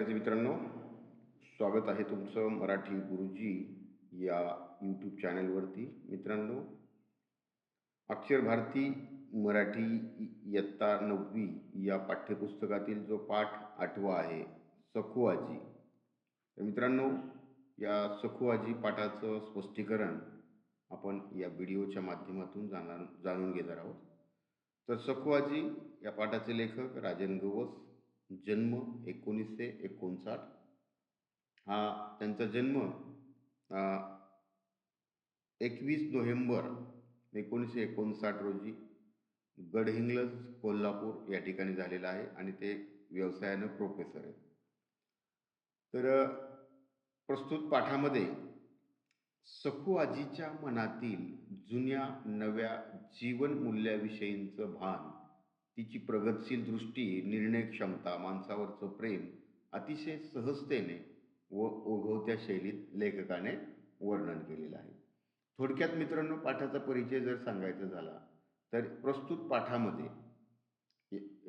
विद्यार्थी मित्रांनो स्वागत आहे तुमचं मराठी गुरुजी या यूट्यूब चॅनलवरती मित्रांनो अक्षर भारती मराठी इयत्ता नववी या पाठ्यपुस्तकातील जो पाठ आठवा आहे सखुआजी. तर मित्रांनो या सखुआजी पाठाचं स्पष्टीकरण आपण या व्हिडिओच्या माध्यमातून जाणार जाणून घेणार आहोत. तर सखुआजी या पाठाचे लेखक राजन गवस जन्म एकोणीसशे एकोणसाठ. हा त्यांचा जन्म एकवीस नोव्हेंबर एकोणीसशे एकोणसाठ रोजी गडहिंग्लज कोल्हापूर या ठिकाणी झालेला आहे आणि ते व्यवसायानं प्रोफेसर आहेत. तर प्रस्तुत पाठामध्ये सखू आजीच्या मनातील जुन्या नव्या जीवनमूल्याविषयींचं भान तिची प्रगतशील दृष्टी निर्णय क्षमता माणसावरचं प्रेम अतिशय सहजतेने व ओघवत्या शैलीत लेखकाने वर्णन केलेलं आहे. थोडक्यात मित्रांनो पाठाचा परिचय जर सांगायचा झाला तर प्रस्तुत पाठामध्ये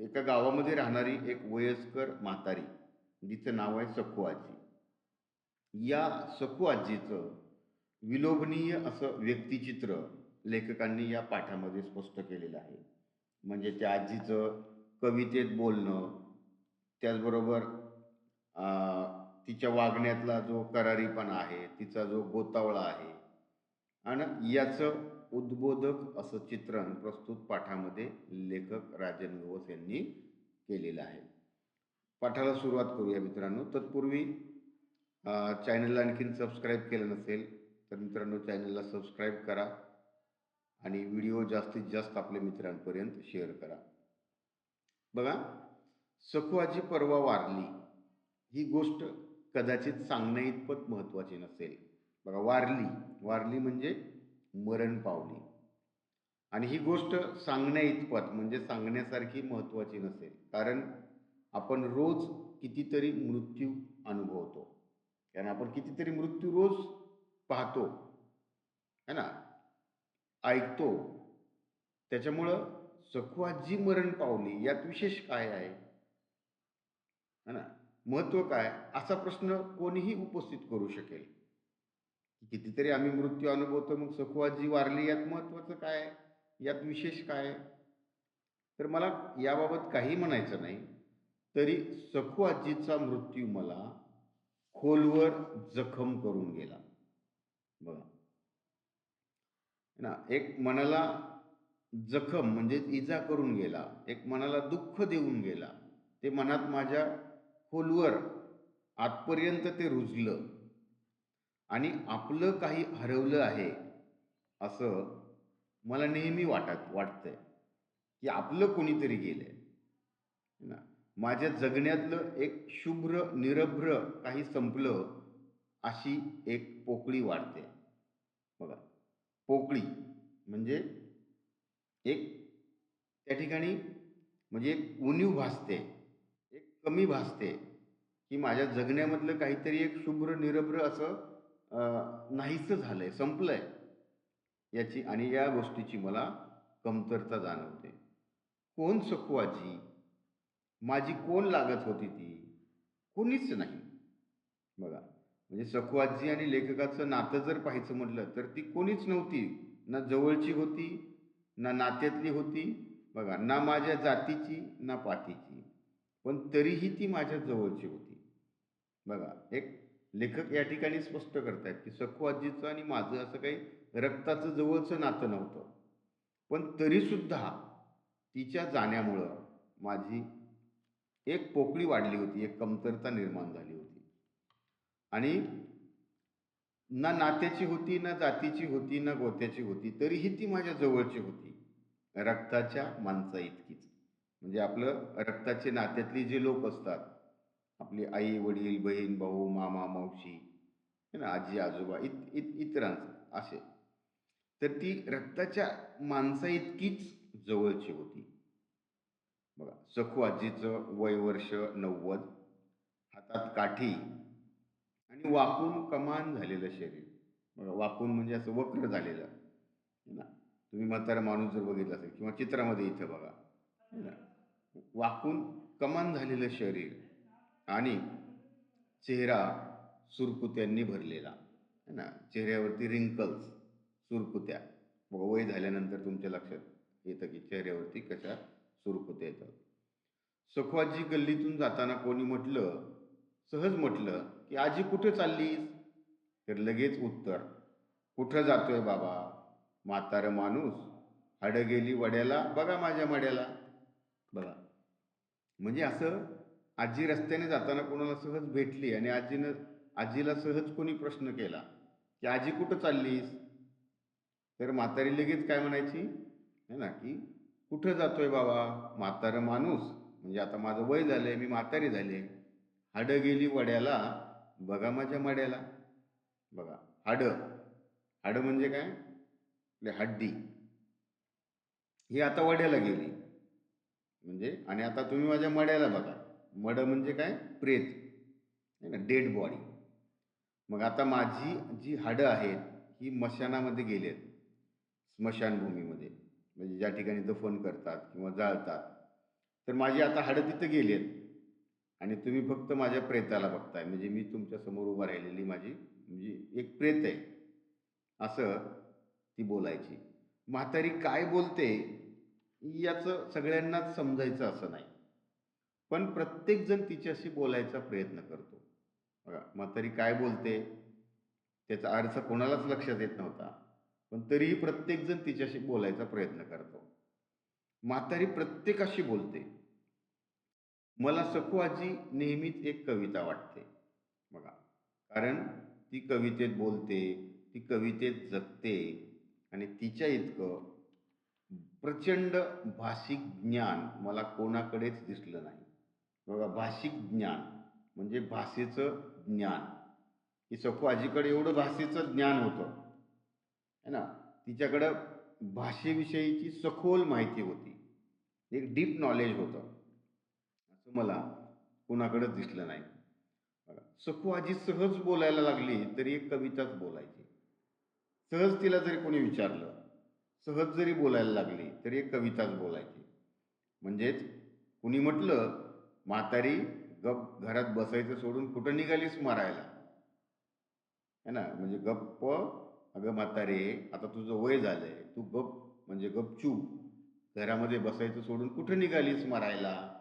एका गावामध्ये राहणारी एक वयस्कर म्हातारी जिचं नाव आहे सखू आजी. या सखू आजीचं विलोभनीय असं व्यक्तिचित्र लेखकांनी या पाठामध्ये स्पष्ट केलेलं आहे. म्हणजे त्या आजीचं कवितेत बोलणं त्याचबरोबर तिच्या वागण्यातला जो करारीपणा आहे तिचा जो गोतावळा आहे आणि याचं उद्बोधक असं चित्रण प्रस्तुत पाठामध्ये लेखक राजन गवस यांनी केलेलं आहे. पाठाला सुरुवात करूया मित्रांनो. तत्पूर्वी चॅनलला आणखीन सबस्क्राईब केलं नसेल तर मित्रांनो चॅनलला सबस्क्राईब करा. आणि व्हिडिओ जास्तीत जास्त आपल्या मित्रांपर्यंत शेअर करा. बघा सखुआची परवा वारली. ही गोष्ट कदाचित सांगण्या इतपत महत्त्वाची नसेल. बघा वारली. वारली म्हणजे मरण पावली. आणि ही गोष्ट सांगण्या इतपत म्हणजे सांगण्यासारखी महत्त्वाची नसेल. कारण आपण रोज कितीतरी मृत्यू अनुभवतो. कारण आपण कितीतरी मृत्यू रोज पाहतो. है ना? ऐकतो. त्याच्यामुळं सखुआजी मरण पावली यात विशेष काय आहे? है ना? महत्त्व काय? असा प्रश्न कोणीही उपस्थित करू शकेल. कितीतरी आम्ही मृत्यू अनुभवतो मग सखुआजी वारली यात महत्वाचं काय यात विशेष काय तर मला याबाबत काही म्हणायचं नाही. तरी सखू आजीचा मृत्यू मला खोलवर जखम करून गेला. बघा. ना एक मनाला जखम म्हणजे इजा करून गेला एक मनाला दुःख देऊन गेला ते मनात माझ्या खोलवर आतपर्यंत ते रुजलं. आणि आपलं काही हरवलं आहे असं मला नेहमी वाटत वाटतंय की आपलं कोणीतरी गेलंय. ना माझ्या जगण्यातलं एक शुभ्र निरभ्र काही संपलं अशी एक पोकळी वाढते. बघा. पोकळी म्हणजे एक त्या ठिकाणी म्हणजे एक उणीव भासते एक कमी भासते की माझ्या जगण्यामधलं काहीतरी एक शुभ्र निरभ्र असं अं, नाहीसं झालंय संपलंय याची आणि या गोष्टीची मला कमतरता जाणवते. कोण सखवाची माझी कोण लागत होती ती? कोणीच नाही. बघा. म्हणजे सखुआजी आणि लेखकाचं नातं जर पाहायचं म्हटलं तर ती कोणीच नव्हती. ना जवळची होती ना नात्यातली होती. बघा ना माझ्या जातीची ना पातीची. पण तरीही ती माझ्या जवळची होती. बघा एक लेखक या ठिकाणी स्पष्ट करतायत की सखू आजीचं आणि माझं असं काही रक्ताचं जवळचं नातं नव्हतं. पण तरीसुद्धा तिच्या जाण्यामुळं माझी एक पोकळी वाढली होती एक कमतरता निर्माण झाली होती. आणि ना नात्याची होती ना जातीची होती ना गोत्याची होती तरीही ती माझ्या जवळची होती. रक्ताच्या माणसा इतकीच. म्हणजे आपलं रक्ताचे नात्यातली जे लोक असतात आपली आई वडील बहीण भाऊ मामा मावशी है ना आजी आजोबा इत इत इतरांचं असे. तर ती रक्ताच्या माणसा इतकीच जवळची होती. बघा सखू आजीचं वय वर्ष नव्वद हातात काठी आणि वाकून कमान झालेलं शरीर. बघा वाकून म्हणजे असं वक्र झालेलं. ना? तुम्ही म्हातारा माणूस जर बघितला असेल किंवा चित्रामध्ये इथं बघा. ना? वाकून कमान झालेलं शरीर आणि चेहरा सुरकुत्यांनी भरलेला. है ना? चेहऱ्यावरती रिंकल्स सुरकुत्या. वय झाल्यानंतर तुमच्या लक्षात येतं की चेहऱ्यावरती कशा सुरकुत्या येतात. सखवाजी गल्लीतून जाताना कोणी म्हटलं सहज म्हटलं की आजी कुठे चाललीस? तर लगेच उत्तर कुठं जातोय बाबा? म्हातारं माणूस हाडं गेली वड्याला बघा माझ्या मड्याला. बघा. म्हणजे असं आजी रस्त्याने जाताना कोणाला सहज भेटली आणि आजीनं आजीला सहज कोणी प्रश्न केला की आजी कुठं चाललीस? तर म्हातारी लगेच काय म्हणायची? है ना की कुठं जातोय बाबा? म्हातारं माणूस. म्हणजे आता माझं वय झालंय मी म्हातारी झाले हाडं गेली वड्याला बघा माझ्या मड्याला. बघा हाडं. हाडं म्हणजे काय? आपली हड्डी. ही आता वड्याला गेली. म्हणजे आणि आता तुम्ही माझ्या मड्याला बघा. मड म्हणजे काय? प्रेत. है ना? Dead body. मग आता माझी जी हाडं आहेत ही मशानामध्ये गेली आहेत स्मशानभूमीमध्ये. म्हणजे ज्या ठिकाणी दफन करतात किंवा जाळतात. तर माझी आता हाडं तिथं गेली आहेत आणि तुम्ही फक्त माझ्या प्रेताला बघताय. म्हणजे मी तुमच्यासमोर उभा राहिलेली माझी म्हणजे एक प्रेत आहे. असं ती बोलायची. म्हातारी काय बोलते याचं सगळ्यांनाच समजायचं असं नाही. पण प्रत्येकजण तिच्याशी बोलायचा प्रयत्न करतो. बघा म्हातारी काय बोलते त्याचा अर्थ कोणालाच लक्षात येत नव्हता. पण तरीही प्रत्येकजण तिच्याशी बोलायचा प्रयत्न करतो. म्हातारी प्रत्येकाशी बोलते. मला सखुआजी नेहमीच एक कविता वाटते. बघा. कारण ती कवितेत बोलते ती कवितेत जगते आणि तिच्या इतकं प्रचंड भाषिक ज्ञान मला कोणाकडेच दिसलं नाही. बघा भाषिक ज्ञान म्हणजे भाषेचं ज्ञान. की सखू आजीकडे एवढं भाषेचं ज्ञान होतं. है ना? तिच्याकडं भाषेविषयीची सखोल माहिती होती. एक डीप नॉलेज होतं. मला कोणाकडेच दिसलं नाही. बघा सखू आजी सहज बोलायला लागली तरी एक कविताच बोलायची. सहज तिला जरी कोणी विचारलं सहज जरी बोलायला लागली तरी एक कविताच बोलायची. म्हणजेच कुणी म्हटलं म्हातारी गप घरात बसायचं सोडून कुठं निघालीस मारायला? है ना? म्हणजे गप्प अगं म्हातारे आता तुझं वय झालंय तू गप म्हणजे गपचूप घरामध्ये बसायचं सोडून कुठं निघालीस मारायला?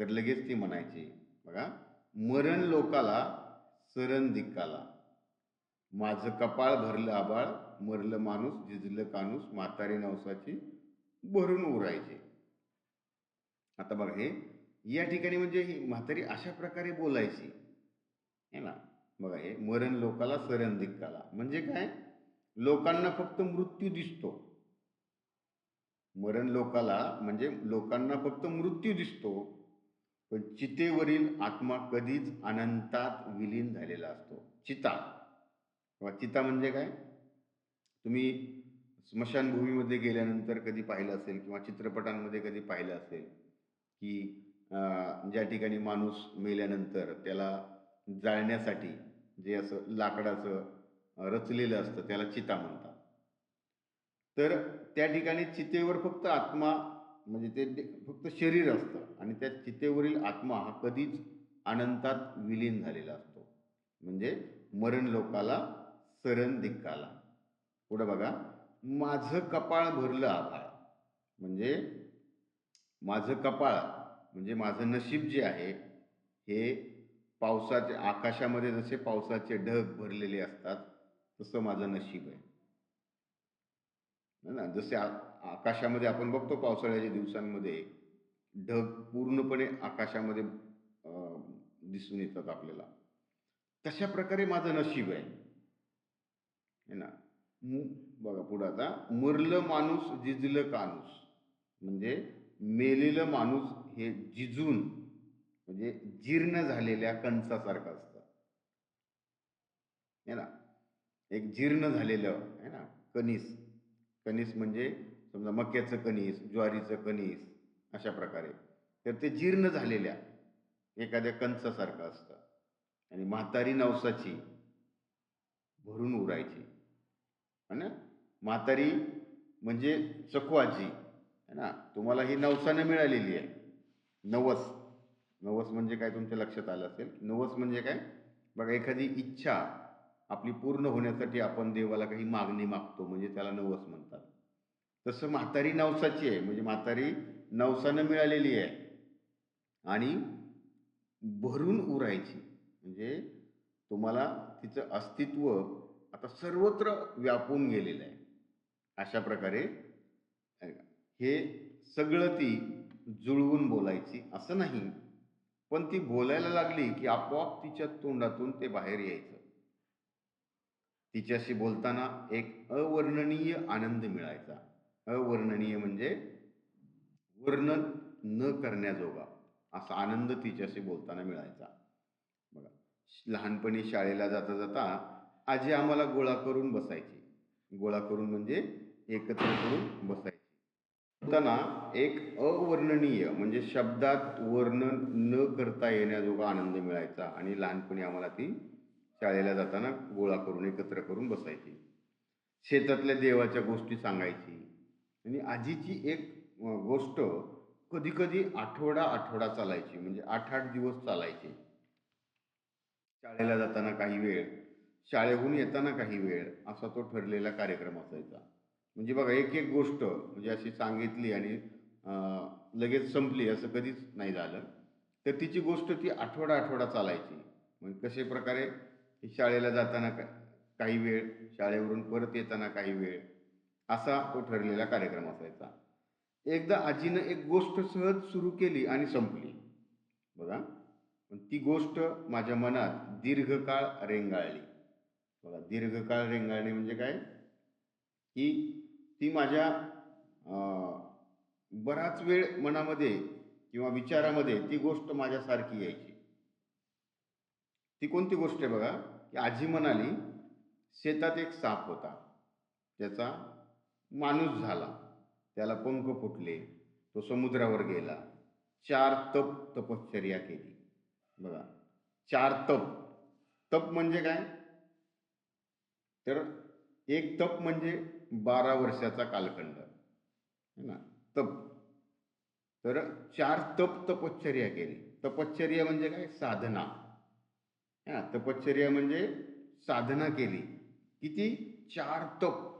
तर लगेच ती म्हणायची बघा मरण लोकाला सरण दिक्काला. माझं कपाळ भरलं आबाळ मरलं माणूस झिजलं कानूस म्हातारी नवसाची भरून उरायचे. आता बघा हे या ठिकाणी म्हणजे ही म्हातारी अशा प्रकारे बोलायची. है ना बघा हे मरण लोकाला सरण दिक्काला. म्हणजे काय? लोकांना फक्त मृत्यू दिसतो. मरण लोकाला म्हणजे लोकांना फक्त मृत्यू दिसतो. पण चितेवरील आत्मा कधीच अनंतात विलीन झालेला असतो. चिता. किंवा चिता म्हणजे काय? तुम्ही स्मशानभूमीमध्ये गेल्यानंतर कधी पाहिलं असेल किंवा चित्रपटांमध्ये कधी पाहिलं असेल की ज्या ठिकाणी माणूस मेल्यानंतर त्याला जाळण्यासाठी जे असं लाकडाचं रचलेलं असतं त्याला चिता म्हणतात. तर त्या ठिकाणी चितेवर फक्त आत्मा म्हणजे ते फक्त शरीर असतं आणि त्या चितेवरील आत्मा हा कधीच अनंतात विलीन झालेला असतो. म्हणजे मरण लोकाला सरण दिक्काला पुढं बघा माझं कपाळ भरलं आभाळ. म्हणजे माझं कपाळ म्हणजे माझं नशीब जे आहे हे पावसाचे आकाशामध्ये जसे पावसाचे ढग भरलेले असतात तसं माझं नशीब आहे. ना? जसे आकाशामध्ये आपण बघतो पावसाळ्याच्या दिवसांमध्ये ढग पूर्णपणे आकाशामध्ये दिसून येतात आपल्याला. तशा प्रकारे माझं नशीब आहे. है ना? बघा पुढं आता. मुरलं माणूस जिजलं कानूस. म्हणजे मेलेलं माणूस हे जिजून म्हणजे जीर्ण झालेल्या कणसासारखं असतं. है ना? एक जीर्ण झालेलं आहे ना? कणीस. कणीस म्हणजे समजा मक्याचं कणीस ज्वारीचं कणीस अशा प्रकारे. तर ते जीर्ण झालेल्या एखाद्या कंचासारखं असतं. आणि म्हातारी नवसाची भरून उरायची. है ना? म्हातारी म्हणजे चकवाची है ना? तुम्हाला ही नवसानं मिळालेली आहे. नवस. नवस म्हणजे काय तुमच्या लक्षात आलं असेल? नवस म्हणजे काय? बघा एखादी इच्छा आपली पूर्ण होण्यासाठी आपण देवाला काही मागणी मागतो. म्हणजे त्याला नवस म्हणतात. तसं म्हातारी नवसाची आहे. म्हणजे म्हातारी नवसानं मिळालेली आहे. आणि भरून उरायची. म्हणजे तुम्हाला तिचं अस्तित्व आता सर्वत्र व्यापून गेलेलं आहे. अशा प्रकारे हे सगळं ती जुळवून बोलायची असं नाही. पण ती बोलायला लागली की आपोआप तिच्या तोंडातून ते बाहेर यायचं. तिच्याशी बोलताना एक अवर्णनीय आनंद मिळायचा. अवर्णनीय म्हणजे वर्णन न करण्याजोगा असा आनंद तिच्याशी बोलताना मिळायचा. बघा लहानपणी शाळेला जाता जाता आजी आम्हाला गोळा करून बसायची. गोळा करून म्हणजे एकत्र करून बसायची. बोलताना एक अवर्णनीय म्हणजे शब्दात वर्णन न करता येण्याजोगा आनंद मिळायचा आणि लहानपणी आम्हाला ती शाळेला जाताना गोळा करून एकत्र करून बसायची. शेतातल्या देवाच्या गोष्टी सांगायची. आणि आजीची एक गोष्ट कधी कधी आठवडा आठवडा चालायची म्हणजे आठ आठ दिवस चालायची. शाळेला जाताना काही वेळ शाळेहून येताना काही वेळ असा तो ठरलेला कार्यक्रम असायचा. म्हणजे बघा एक एक गोष्ट म्हणजे अशी सांगितली आणि लगेच संपली असं कधीच नाही झालं. तर तिची गोष्ट ती आठवडा आठवडा चालायची. मग कशा प्रकारे? शाळेला जाताना का काही वेळ शाळेवरून परत येताना काही वेळ असा तो ठरलेला कार्यक्रम असायचा. एकदा आजीनं एक गोष्ट सहज सुरू केली आणि संपली. बघा. पण ती गोष्ट माझ्या मनात दीर्घकाळ रेंगाळली. बघा दीर्घकाळ रेंगाळणे म्हणजे काय? की ती माझ्या बराच वेळ मनामध्ये किंवा विचारामध्ये ती गोष्ट माझ्यासारखी यायची. ती कोणती गोष्ट आहे बघा? की आजी म्हणाली शेतात एक साप होता. त्याचा माणूस झाला. त्याला पंख फुटले. तो समुद्रावर गेला. चार तप तपश्चर्या केली. बघा. चार तप. तप म्हणजे काय? तर एक तप म्हणजे बारा वर्षाचा कालखंड. है ना? तप. तर चार तप तपश्चर्या केली. तपश्चर्या म्हणजे काय? साधना. हा तपश्चर्या म्हणजे साधना केली. किती? चार तप.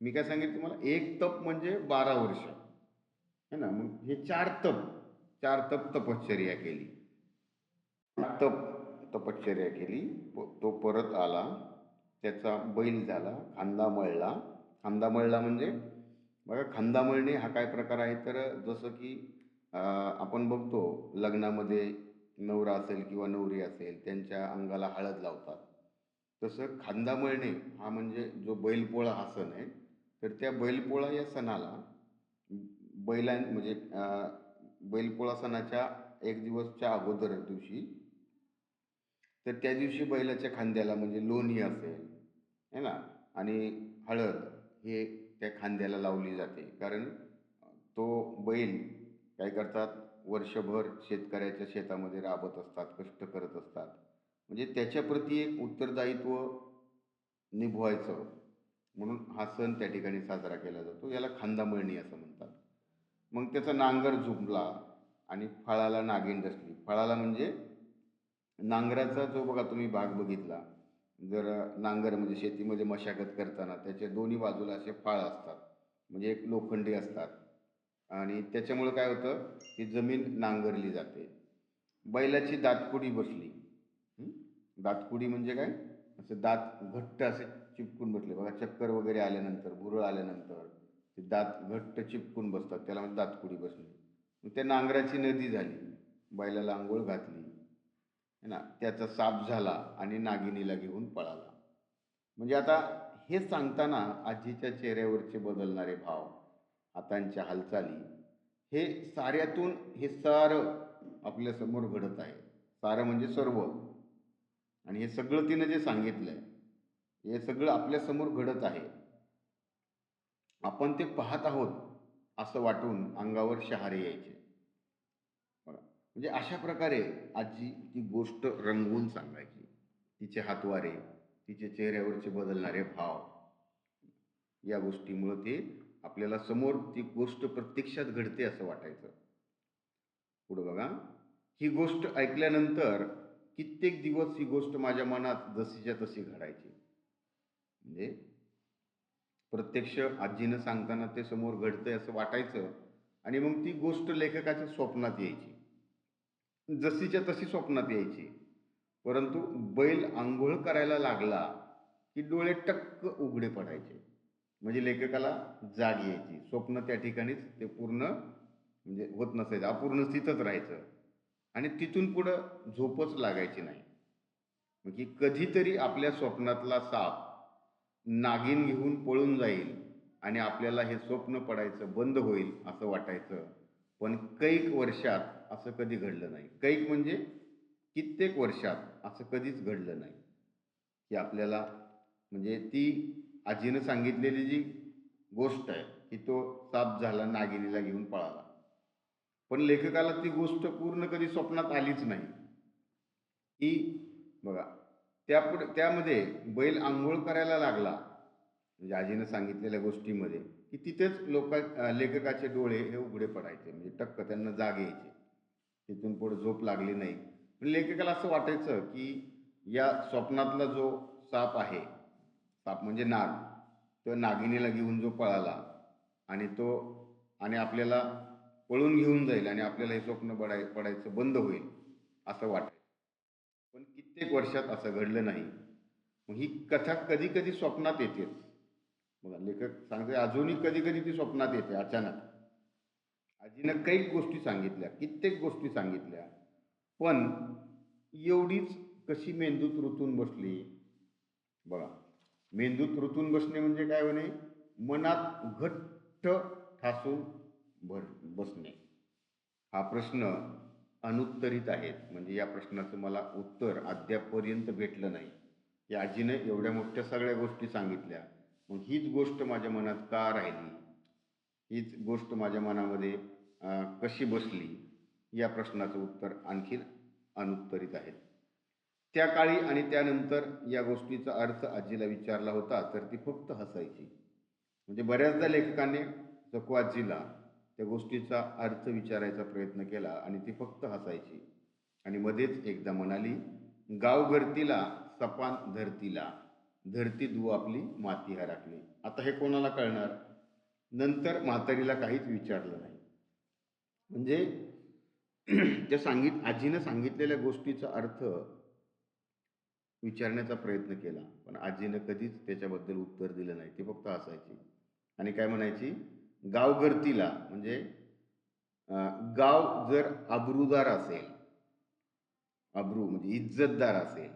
मी काय सांगेन तुम्हाला? एक तप म्हणजे बारा वर्ष. है ना? मग हे चार तप. चार तप तपश्चर्या केली. तप तपश्चर्या केली. तो परत आला. त्याचा बैल झाला. खांदा मळला. खांदा मळला म्हणजे? बघा खांदा मळणे हा काय प्रकार आहे? तर जसं की आपण बघतो लग्नामध्ये नवरा असेल किंवा नवरी असेल त्यांच्या अंगाला हळद लावतात. तसं खांदा मळणे हा म्हणजे जो बैलपोळा हा सण आहे तर त्या बैलपोळा या सणाला बैलां म्हणजे बैलपोळा सणाच्या एक दिवसच्या अगोदर दिवशी तर त्या दिवशी बैलाच्या खांद्याला म्हणजे लोणी असेल है ना? आणि हळद हे त्या खांद्याला लावली जाते. कारण तो बैल काय करतात? वर्षभर शेतकऱ्याच्या शेतामध्ये राबत असतात कष्ट करत असतात. म्हणजे त्याच्याप्रती एक उत्तरदायित्व निभवायचं. म्हणून हा सण त्या ठिकाणी साजरा केला जातो. याला खांदामळणी असं म्हणतात. मग त्याचा नांगर झुंपला आणि फळाला नागिन डसली फळाला म्हणजे नांगराचा जो बघा तुम्ही भाग बघितला. जर नांगर म्हणजे शेतीमध्ये मशागत करताना त्याच्या दोन्ही बाजूला असे फाळ असतात. म्हणजे एक लोखंडी असतात. आणि त्याच्यामुळं काय होतं? की जमीन नांगरली जाते. बैलाची दातकुडी बसली. दातकुडी म्हणजे काय? असे दात घट्ट असे चिपकून बसले. बघा चक्कर वगैरे आल्यानंतर बुरळ आल्यानंतर ते दात घट्ट चिपकून बसतात. त्याला म्हणजे दातकुडी बसली मग त्या नांगराची नदी झाली. बैलाला आंघोळ घातली. है ना? त्याचा साप झाला आणि नागिनीला घेऊन पळाला. म्हणजे आता हे सांगताना आजीच्या चेहऱ्यावरचे बदलणारे भाव हातांच्या हालचाली हे साऱ्यातून हे सारं आपल्यासमोर घडत आहे. सारं म्हणजे सर्व. आणि हे सगळं तिनं जे सांगितलं आहे हे सगळं आपल्यासमोर घडत आहे. आपण ते पाहत आहोत असं वाटून अंगावर शहारे यायचे. बघा म्हणजे अशा प्रकारे आजी ती गोष्ट रंगवून सांगायची. तिचे हातवारे तिचे चेहऱ्यावरचे बदलणारे भाव. या गोष्टीमुळं ते आपल्याला समोर ती गोष्ट प्रत्यक्षात घडते असं वाटायचं. पुढं बघा ही गोष्ट ऐकल्यानंतर कित्येक दिवस ही गोष्ट माझ्या मनात जशीच्या तशी घडायची. म्हणजे प्रत्यक्ष आजीनं सांगताना ते समोर घडतंय असं वाटायचं आणि मग ती गोष्ट लेखकाच्या स्वप्नात यायची. जशीच्या तशी स्वप्नात यायची. परंतु बैल आंघोळ करायला लागला की डोळे टक्क उघडे पडायचे. म्हणजे लेखकाला जाग यायची. स्वप्न त्या ठिकाणीच ते पूर्ण म्हणजे होत नसायचं. अपूर्ण स्थितच राहायचं. आणि तिथून पुढं झोपच लागायची नाही. म्हणजे कधीतरी आपल्या स्वप्नातला साप नागिन घेऊन पळून जाईल आणि आपल्याला हे स्वप्न पडायचं बंद होईल असं वाटायचं. पण कैक वर्षात असं कधी घडलं नाही. कैक म्हणजे कित्येक वर्षात असं कधीच घडलं नाही. की आपल्याला म्हणजे ती आजीनं सांगितलेली जी गोष्ट आहे की तो साप झाला नागिनीला घेऊन पळाला. पण लेखकाला ती गोष्ट पूर्ण कधी स्वप्नात आलीच नाही. की बघा त्यापुढे त्यामध्ये बैल आंघोळ करायला लागला. म्हणजे आजीनं सांगितलेल्या गोष्टीमध्ये की तिथेच लोका लेखकाचे डोळे हे उघडे पडायचे. म्हणजे टक्क त्यांना जाग यायचे. तिथून पुढे झोप लागली नाही. पण लेखकाला असं वाटायचं की या स्वप्नातला जो साप आहे साप म्हणजे नाग. तो नागिनीला घेऊन जो पळाला आणि तो आणि आपल्याला पळून घेऊन जाईल आणि आपल्याला हे स्वप्न पडाय पडायचं बंद होईल असं वाटतं कित्येक वर्षात असं घडलं नाही. मग ही कथा कधी कधी स्वप्नात येतेच बघा लेखक सांगते अजूनही कधी कधी ती स्वप्नात येते अचानक. आजीनं काही गोष्टी सांगितल्या कित्येक गोष्टी सांगितल्या. पण एवढीच कशी मेंदूत ऋतून बसली? बघा मेंदूत रुतून बसणे म्हणजे काय म्हणे? मनात घट्ट ठासून भर बसणे. हा प्रश्न अनुत्तरित आहेत. म्हणजे या प्रश्नाचं मला उत्तर अद्यापपर्यंत भेटलं नाही. या आजीने एवढ्या मोठ्या सगळ्या गोष्टी सांगितल्या. मग हीच गोष्ट माझ्या मनात का राहिली? हीच गोष्ट माझ्या मनामध्ये कशी बसली? या प्रश्नाचं उत्तर आणखी अनुत्तरित आहे. त्या काळी आणि त्यानंतर या गोष्टीचा अर्थ आजीला विचारला होता तर ती फक्त हसायची. म्हणजे बऱ्याचदा लेखकाने चकवाजीला आजीला त्या गोष्टीचा अर्थ विचारायचा प्रयत्न केला आणि ती फक्त हसायची. आणि मध्येच एकदा म्हणाली गाव गर्तीला सपान धरतीला. धरती दू आपली माती हराकली आता हे कोणाला कळणार? नंतर म्हातारीला काहीच विचारलं नाही. म्हणजे त्या सांगित आजीनं सांगितलेल्या गोष्टीचा अर्थ विचारण्याचा प्रयत्न केला. पण आजीनं कधीच त्याच्याबद्दल उत्तर दिलं नाही. ती फक्त असायची आणि काय म्हणायची? गावगर्तीला म्हणजे गाव जर अब्रूदार असेल अब्रू म्हणजे इज्जतदार असेल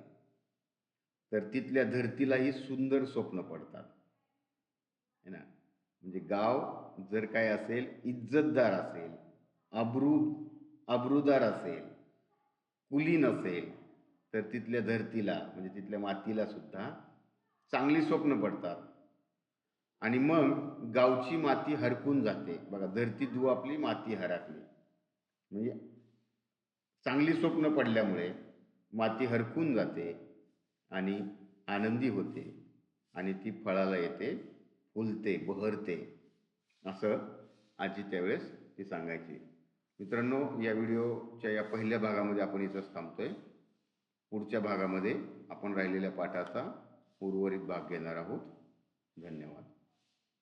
तर तिथल्या धरतीलाही सुंदर स्वप्न पडतात. है ना? म्हणजे गाव जर काय असेल इज्जतदार असेल अब्रू अब्रूदार असेल कुलीन असेल तर तिथल्या धरतीला म्हणजे तिथल्या मातीला सुद्धा चांगली स्वप्न पडतात. आणि मग गावची माती हरकून जाते. बघा धरती दू आपली माती हरकली. म्हणजे चांगली स्वप्न पडल्यामुळे माती हरकून जाते आणि आनंदी होते आणि ती फळाला येते फुलते बहरते असं आजी त्यावेळेस ती सांगायची. मित्रांनो या व्हिडिओच्या या पहिल्या भागामध्ये आपण इथंच थांबतोय. पुढच्या भागामध्ये आपण राहिलेल्या पाठाचा उर्वरित भाग घेणार आहोत. धन्यवाद.